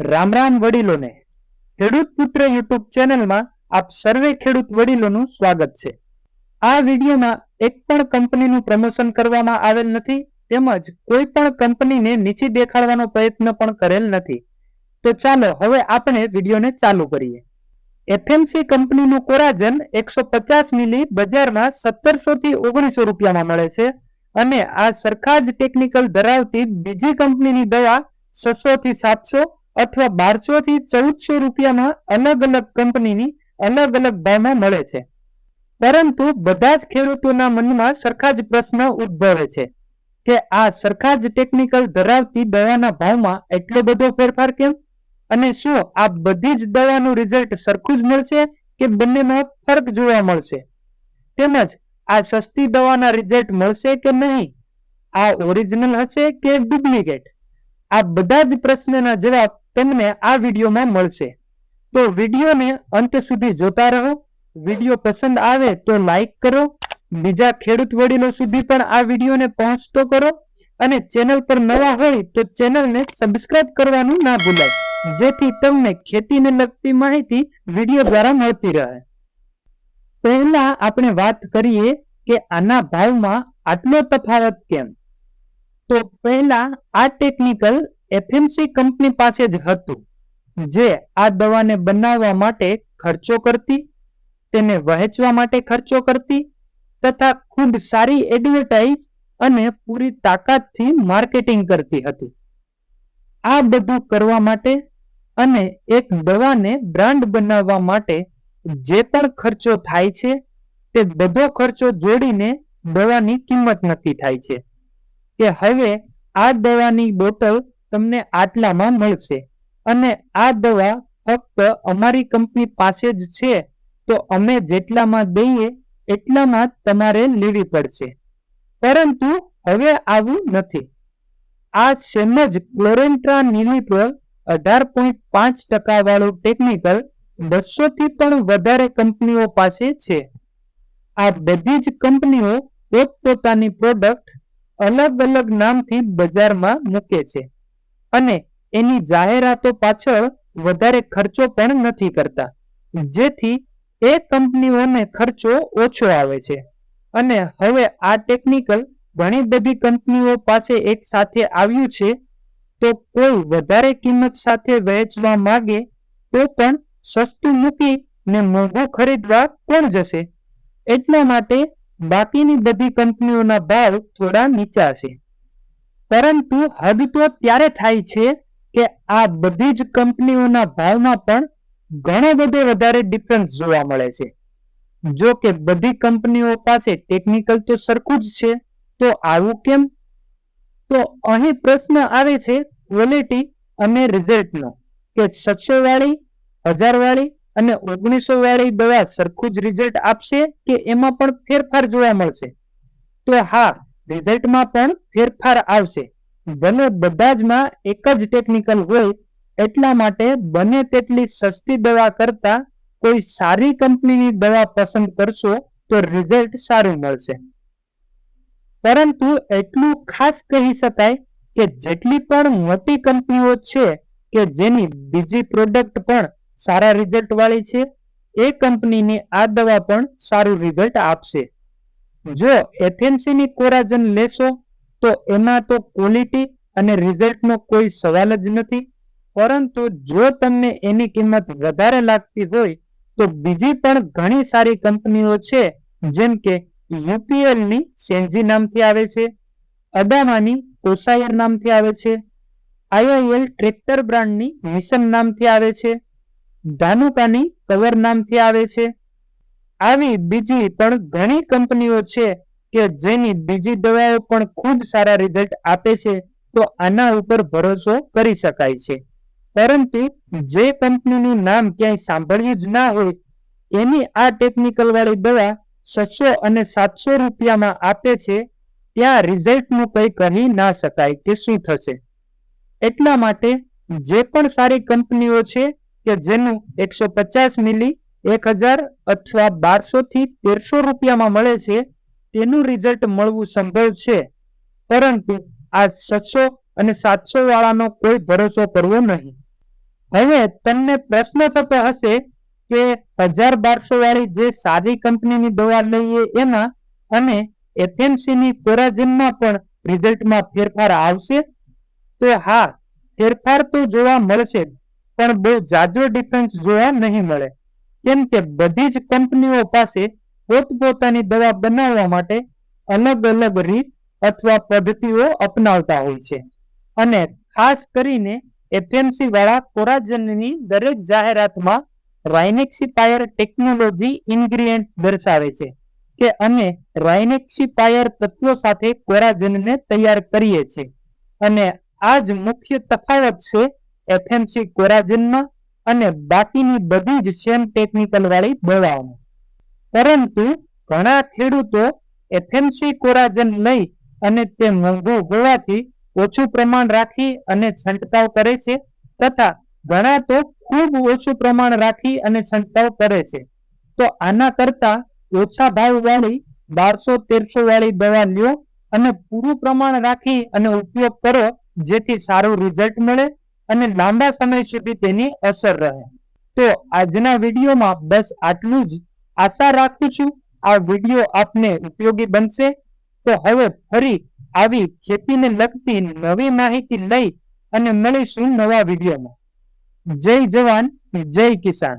રામ રામ વડીલોને. ખેડૂત પુત્ર યુટ્યુબ ચેનલમાં આપ સર્વે ખેડૂત વડીલોનું સ્વાગત છે. આ વિડીયોમાં એક પણ કંપનીનું પ્રમોશન કરવામાં આવેલ નથી, તેમજ કોઈ પણ કંપનીને નીચી દેખાડવાનો પ્રયત્ન પણ કરેલ નથી. તો ચાલો હવે આપણે વિડીયોને ચાલુ કરીએ. એફએમસી કંપનીનું કોરાજન એકસો પચાસ મિલી બજારમાં સત્તરસો થી ઓગણીસો રૂપિયામાં મળે છે અને આ સરખા જ ટેકનિકલ ધરાવતી બીજી કંપનીની દવા છસો થી સાતસો અથવા બારસો થી ચૌદસો રૂપિયામાં અલગ અલગ કંપનીની અલગ અલગ ભાવમાં મળે છે. પરંતુ બધા જ ખેડૂતોના મનમાં સરખા જ પ્રશ્ન ઉદ્ભવે છે કે આ સરખા જ ટેકનિકલ ધરાવતી દવાના ભાવમાં એટલો બધો ફેરફાર કેમ? અને શું આ બધી જ દવાનું રિઝલ્ટ સરખું જ મળશે કે બંનેમાં ફરક જોવા મળશે? તેમજ આ સસ્તી દવાના રિઝલ્ટ મળશે કે નહીં? આ ઓરિજિનલ હશે કે ડુપ્લિકેટ આ બધા જ પ્રશ્નના જવાબ તમને આ વિડીયોમાં મળશે. તો વિડીયોને અંત સુધી જોતા રહો. વીડિયો પસંદ આવે તો લાઈક કરો. બીજા ખેડૂત વડીલો સુધી પણ આ વિડીયોને પહોંચતો કરો. અને ચેનલ પર નવા હોય તો ચેનલને સબસ્ક્રાઇબ કરવાનું ના ભૂલાય. જેથી તમને ખેતીને લગતી માહિતી વીડિયો દ્વારા મળતી રહે. પહેલા આપણે વાત કરીએ કે આના ભાવમાં આટલો તફાવત કેમ? તો પહેલા આ ટેકનિકલ એફએમસી કંપની પાસે જ હતું, જે આ દવાને બનાવવા માટે ખર્ચો કરતી, તેને વહેંચવા માટે ખર્ચો કરતી, તથા ખૂબ સારી એડવર્ટાઇઝ અને પૂરી તાકાતથી માર્કેટિંગ કરતી હતી. આ બધું કરવા માટે અને એક દવાને બ્રાન્ડ બનાવવા માટે જે પણ ખર્ચો થાય છે, તે બધો ખર્ચો જોડીને દવાની કિંમત નક્કી થાય છે. કે હવે આ દવાની બોટલ તમને આટલામાં મળશે. અને આ દવા ફક્ત અમારી કંપની પાસે જ છે, તો અમે જેટલામાં દઈએ એટલામાં તમારે લેવી પડશે. પરંતુ હવે આવું નથી. આ સેમ જ ક્લોરેન્ટ્રા નિલિપ્ર અઢાર પોઈન્ટ પાંચ ટકા વાળું ટેકનિકલ બસો થી પણ વધારે કંપનીઓ પાસે છે. આ બધી જ કંપનીઓ પોતપોતાની પ્રોડક્ટ અલગ અલગ નામથી બજારમાં મૂકે છે. અને એની જાહેરાતો પાછળ વધારે ખર્ચો પણ નથી કરતા, જેથી એ કંપનીઓને ખર્ચો ઓછો આવે છે. અને હવે આ ટેકનિકલ ઘણી બધી કંપનીઓ પાસે એક સાથે આવ્યું છે, તો કોઈ વધારે કિંમત સાથે વહેંચવા માંગે, તો પણ સસ્તું મૂકી ને મોંઘું ખરીદવા કોણ જશે? એટલા માટે બાકીની બધી કંપનીઓના ભાવ થોડા નીચા છે. પરંતુ હદ તો ત્યારે થાય છે કે આ બધી જ કંપનીઓના ભાવમાં પણ ઘણો બધો વધારે ડિફરન્સ જોવા મળે છે. જો કે બધી કંપનીઓ પાસે ટેકનિકલ તો સરખું જ છે, તો આવું કેમ? તો અહીં પ્રશ્ન આવે છે ક્વોલિટી અને રિઝલ્ટનો કે છસો વાળી હજાર વાળી અને ઓગણીસો વાળી દવા સરખું જ રિઝલ્ટ આપશે કે એમાં પણ ફેરફાર જોવા મળશે? તો હા રિઝલ્ટમાં પણ ફેરફાર આવશે. ભલે બધા જ માં એક જ ટેકનિકલ હોય, એટલા માટે બને તેટલી સસ્તી દવા કરતા કોઈ સારી કંપનીની દવા પસંદ કરશો તો રિઝલ્ટ સારું મળશે. પરંતુ એટલું ખાસ કહી શકાય કે જેટલી પણ મોટી કંપનીઓ છે કે જેની બીજી પ્રોડક્ટ પણ સારા રિઝલ્ટ વાળી છે. એ કંપનીની આ દવા પણ સારું રિઝલ્ટ આપશે. જો એફએમસીની કોરાજન લેશો, તો એમાં તો ક્વોલિટી અને રિઝલ્ટનો કોઈ સવાલ જ નથી. પરંતુ જો તમને એની કિંમત વધારે લાગતી હોય, તો બીજી પણ ઘણી સારી કંપનીઓ છે, જેમ કે યુપીએલની સેન્જી નામથી આવે છે, અદામાની કોસાયર નામથી આવે છે, આઈઆઈએલ ટ્રેક્ટર બ્રાન્ડની મિશન નામથી આવે છે ધાનુકાની કવર નામથી આવે છે. આવી બીજી પણ ઘણી કંપનીઓ છે કે જેની બીજી દવાઓ પણ ખૂબ સારા રિઝલ્ટ આપે છે, તો આના ઉપર ભરોસો કરી શકાય છે. પરંતુ જે કંપનીનું નામ ક્યાંય સાંભળ્યું જ ના હોય, એની આ ટેકનિકલ વાળી દવા છસો અને સાતસો રૂપિયામાં આપે છે, ત્યાં રિઝલ્ટનું કંઈ કહી ના શકાય કે શું થશે. એટલા માટે જે પણ સારી કંપનીઓ છે કે જેનું એકસો પચાસ મિલી એક હજાર અથવા બારસો થી તેરસો રૂપિયામાં મળે છે, તેનું રિઝલ્ટ મળવું સંભવ છે. પરંતુ આ છસો અને સાતસો વાળાનો કોઈ ભરોસો કરવો નહીં. હવે તમને પ્રશ્ન થતો હશે કે હજાર બારસો વાળી જે સાદી કંપનીની દવા લઈએ એમાં અને એફએમસીની કોરાજનમાં પણ રિઝલ્ટમાં ફેરફાર આવશે? તો હા, ફેરફાર તો જોવા મળશે જ. પણ બહુ જાજો ડિફરન્સ જોવા નહીં મળે. કેમ કે બધી જ કંપનીઓ પાસે પોતપોતાની દવા બનાવવા માટે અલગ અલગ રીત અથવા પદ્ધતિઓ અપનાવતા હોય છે. અને ખાસ કરીને એફએમસી વાળા કોરાજનની દરેક જાહેરાતમાં રાઇનેક્સીપાયર ટેકનોલોજી ઇન્ગ્રીડિયન્ટ દર્શાવે છે કે અમે રાઇનેક્સીપાયર તત્વો સાથે કોરાજનને તૈયાર કરીએ છીએ. અને આ જ મુખ્ય તફાવત છે એફએમસી કોરાજનમાં અને બાકીની બધી જ સેમ ટેકનિકલ વાળી દવાઓમાં. પરંતુ ઘણા ખેડૂતો એફએમસી કોરાજન લઈ અને તે મોંઘું હોવાથી ઓછું પ્રમાણ રાખી અને છંટકાવ કરે છે તથા ઘણા તો ખૂબ ઓછું પ્રમાણ રાખી અને છંટકાવ કરે છે. તો આના કરતા ઓછા ભાવ વાળી બારસો તેરસો વાળી દવા લ્યો અને પૂરું પ્રમાણ રાખી અને ઉપયોગ કરો જેથી સારું રિઝલ્ટ મળે અને લાંબા સમય સુધી તેની અસર રહે. તો આજના વિડીયોમાં બસ આટલું જ. આશા રાખું છું આ વીડિયો આપને ઉપયોગી બનશે. તો હવે ફરી આવી ખેતીને લગતી નવી માહિતી લઈ અને મળીશું નવા વિડીયોમાં. જય જવાન, જય કિસાન.